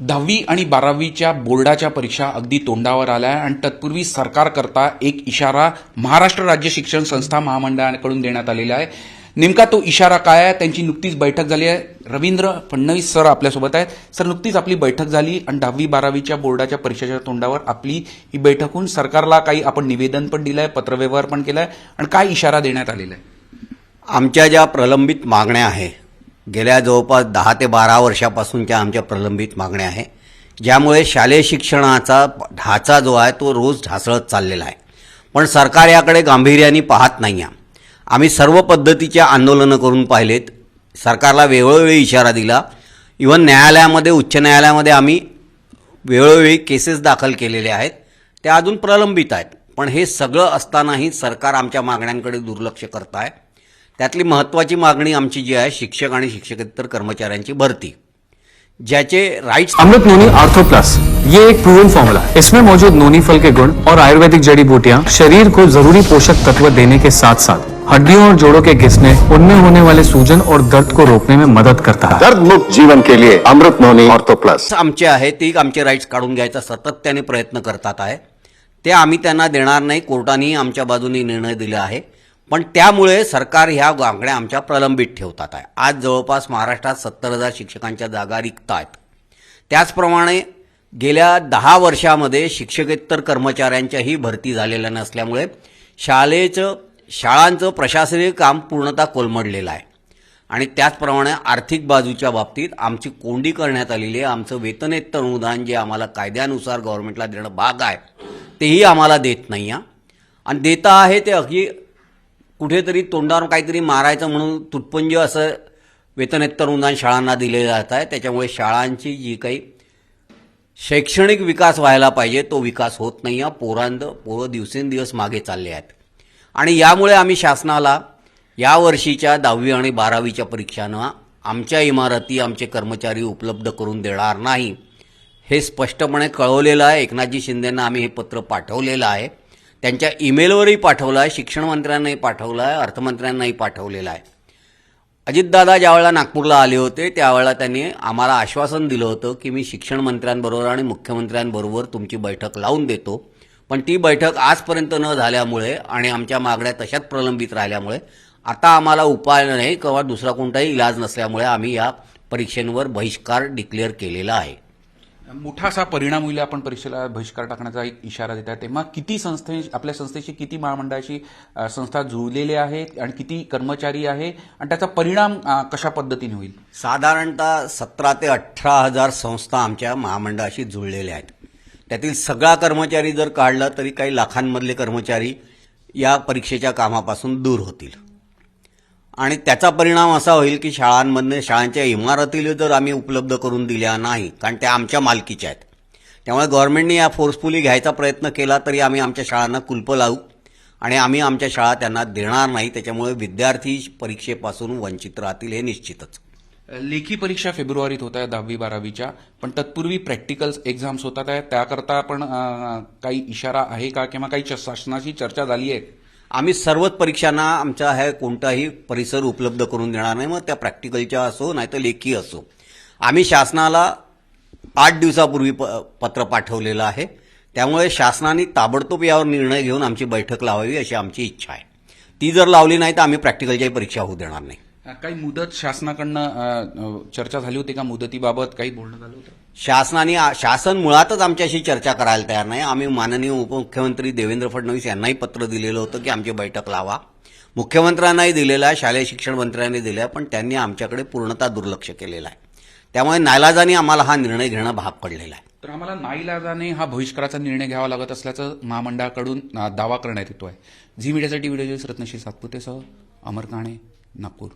दहावी आणि बारावीच्या बोर्डाच्या परीक्षा अगदी तोंडावर आल्या आणि तत्पूर्वी सरकारकरता एक इशारा महाराष्ट्र राज्य शिक्षण संस्था महामंडळाकडून देण्यात आलेला आहे. नेमका तो इशारा काय आहे? त्यांची नुकतीच बैठक झाली आहे. रवींद्र फडणवीस सर आपल्यासोबत आहेत. सर नुकतीच आपली बैठक झाली आणि दहावी बारावीच्या बोर्डाच्या परीक्षेच्या तोंडावर आपली ही बैठक होऊन सरकारला काही आपण निवेदन पण दिलं आहे पत्रव्यवहार पण केला आहे आणि काय इशारा देण्यात आलेला आहे? आमच्या ज्या प्रलंबित मागण्या आहे गेल्या जवळपास दहा ते बारा वर्षापासूनच्या आमच्या प्रलंबित मागण्या आहे. ज्यामुळे शालेय शिक्षणाचा ढाचा जो आहे तो रोज ढासळत चाललेला आहे. पण सरकार याकडे गांभीर्याने पाहत नाही आहे आम्ही सर्व पद्धतीच्या आंदोलनं करून पाहिलेत. सरकारला वेळोवेळी इशारा दिला. इवन न्यायालयामध्ये उच्च न्यायालयामध्ये आम्ही वेळोवेळी केसेस दाखल केलेले आहेत. त्या अजून प्रलंबित आहेत. पण हे सगळं असतानाही सरकार आमच्या मागण्यांकडे दुर्लक्ष करत आहे त्यातली महत्त्वाची मागणी आमची जी आहे शिक्षक आणि शिक्षकेतर कर्मचाऱ्यांची भरती. ज्याचे rights Amrit noni ortho plus ये एक प्रूवन फॉर्मूला है। इसमें मौजूद नोनी फल के गुण और आयुर्वेदिक जड़ी बूटियां शरीर को जरूरी पोषक तत्व देने के साथ साथ हड्डियों और जोड़ों के घिसने उनमें होने वाले सूजन और दर्द को रोकने में मदद करता है। दर्द मुक्त जीवन के लिए अमृत नोनी ऑर्थो प्लस आमचे आहे ती आमचे राईट्स काढून घ्यायचा सातत्याने प्रयत्न करतात आहे. ते आम्ही त्यांना देणार नाही कोर्टानेही आमच्या बाजूने निर्णय दिला आहे. पण त्यामुळे सरकार ह्या मागण्या आमच्या प्रलंबित ठेवतात आहे. आज जवळपास महाराष्ट्रात सत्तर हजार शिक्षकांच्या जागा रिक्त आहेत त्याचप्रमाणे गेल्या दहा वर्षामध्ये शिक्षकेतर कर्मचाऱ्यांच्याही भरती झालेल्या नसल्यामुळे शाळेचं शाळांचं प्रशासकीय काम पूर्णतः कोलमडलेलं आहे. आणि त्याचप्रमाणे आर्थिक बाजूच्या बाबतीत आमची कोंडी करण्यात आलेली आहे. आमचं वेतनेतर अनुदान जे आम्हाला कायद्यानुसार गव्हर्नमेंटला देणं भाग आहे तेही आम्हाला देत नाही आहे आणि देता आहे ते अगदी कुठेतरी तोंडावर काहीतरी मारायचं म्हणून तुटपुंज असं वेतनेत्तर अनुदान शाळांना दिले जात आहे. त्याच्यामुळे शाळांची जी काही शैक्षणिक विकास व्हायला पाहिजे तो विकास होत नाही आहे पोरांद पोरं दिवसेंदिवस मागे चालले आहेत. आणि यामुळे आम्ही शासनाला या वर्षीच्या दहावी आणि बारावीच्या परीक्षांना आमच्या इमारती आमचे कर्मचारी उपलब्ध करून देणार नाही हे स्पष्टपणे कळवलेलं आहे. एकनाथजी शिंदेंना आम्ही हे पत्र पाठवलेलं आहे. त्यांच्या ईमेलवरही पाठवला आहे शिक्षण मंत्र्यांनाही पाठवलं आहे अर्थमंत्र्यांनाही पाठवलेला आहे. अजितदादा ज्यावेळेला नागपूरला आले होते त्यावेळेला त्यांनी आम्हाला आश्वासन दिलं होतं की मी शिक्षण मंत्र्यांबरोबर आणि मुख्यमंत्र्यांबरोबर तुमची बैठक लावून देतो. पण ती बैठक आजपर्यंत न झाल्यामुळे आणि आमच्या मागण्या तशाच प्रलंबित राहिल्यामुळे आता आम्हाला उपाय नाही किंवा दुसरा कोणताही इलाज नसल्यामुळे आम्ही या परीक्षेंवर बहिष्कार डिक्लेअर केलेला आहे. मोठा असा परिणाम होईल आपण परीक्षेला बहिष्कार टाकण्याचा एक इशारा देत आहे. तेव्हा किती संस्थे आपल्या संस्थेशी किती महामंडळाशी संस्था जुळलेले आहेत आणि किती कर्मचारी आहे आणि त्याचा परिणाम कशा पद्धतीने होईल? साधारणतः सतरा ते अठरा हजार संस्था आमच्या महामंडळाशी जुळलेल्या आहेत. त्यातील सगळा कर्मचारी जर काढला तरी काही लाखांमधले कर्मचारी या परीक्षेच्या कामापासून दूर होतील. आणि त्याचा परिणाम असा होईल की शाळांमधनं शाळांच्या इमारतीला जर आम्ही उपलब्ध करून दिल्या नाही कारण त्या आमच्या मालकीच्या आहेत. त्यामुळे गव्हर्नमेंटने या फोर्सफुली घ्यायचा प्रयत्न केला तरी आम्ही आमच्या शाळांना कुलपं लावू आणि आम्ही आमच्या शाळा त्यांना देणार नाही. त्याच्यामुळे विद्यार्थी परीक्षेपासून वंचित राहतील हे निश्चितच. लेखी परीक्षा फेब्रुवारीत होत आहे दहावी बारावीच्या. पण तत्पूर्वी प्रॅक्टिकल्स एक्झाम्स होतात आहेत त्याकरता आपण काही इशारा आहे का किंवा काही च- शासनाशी चर्चा झाली आहे? आम्ही सर्वच परीक्षांना आमचा ह्या कोणताही परिसर उपलब्ध करून देणार नाही. मग त्या प्रॅक्टिकलच्या असो नाही तर लेखी असो. आम्ही शासनाला आठ दिवसापूर्वी प पत्र पाठवलेलं आहे. त्यामुळे शासनाने ताबडतोब यावर निर्णय घेऊन आमची बैठक लावावी अशी आमची इच्छा आहे. ती जर लावली नाही तर आम्ही प्रॅक्टिकलच्याही परीक्षा होऊ देणार नाही. काही मुदत शासनाकडनं चर्चा झाली होती का? मुदतीबाबत काही बोलणं झालं होतं? शासनाने शासन मुळातच आमच्याशी चर्चा करायला तयार नाही. आम्ही माननीय उपमुख्यमंत्री देवेंद्र फडणवीस यांनाही पत्र दिलेलं होतं की आमची बैठक लावा. मुख्यमंत्र्यांनाही दिलेलं आहे शालेय शिक्षण मंत्र्यांनी दिलं आहे पण त्यांनी आमच्याकडे पूर्णतः दुर्लक्ष केलेलं आहे. त्यामुळे नायलाजानी आम्हाला हा निर्णय घेणं भाग पडलेला आहे. तर आम्हाला नाईलाजाने हा बहिष्काराचा निर्णय घ्यावा लागत असल्याचं महामंडळाकडून दावा करण्यात येतो आहे झी मीडियासाठी व्हिडिओ रत्नश्री सातपुतेसह अमर काणे नागपूर.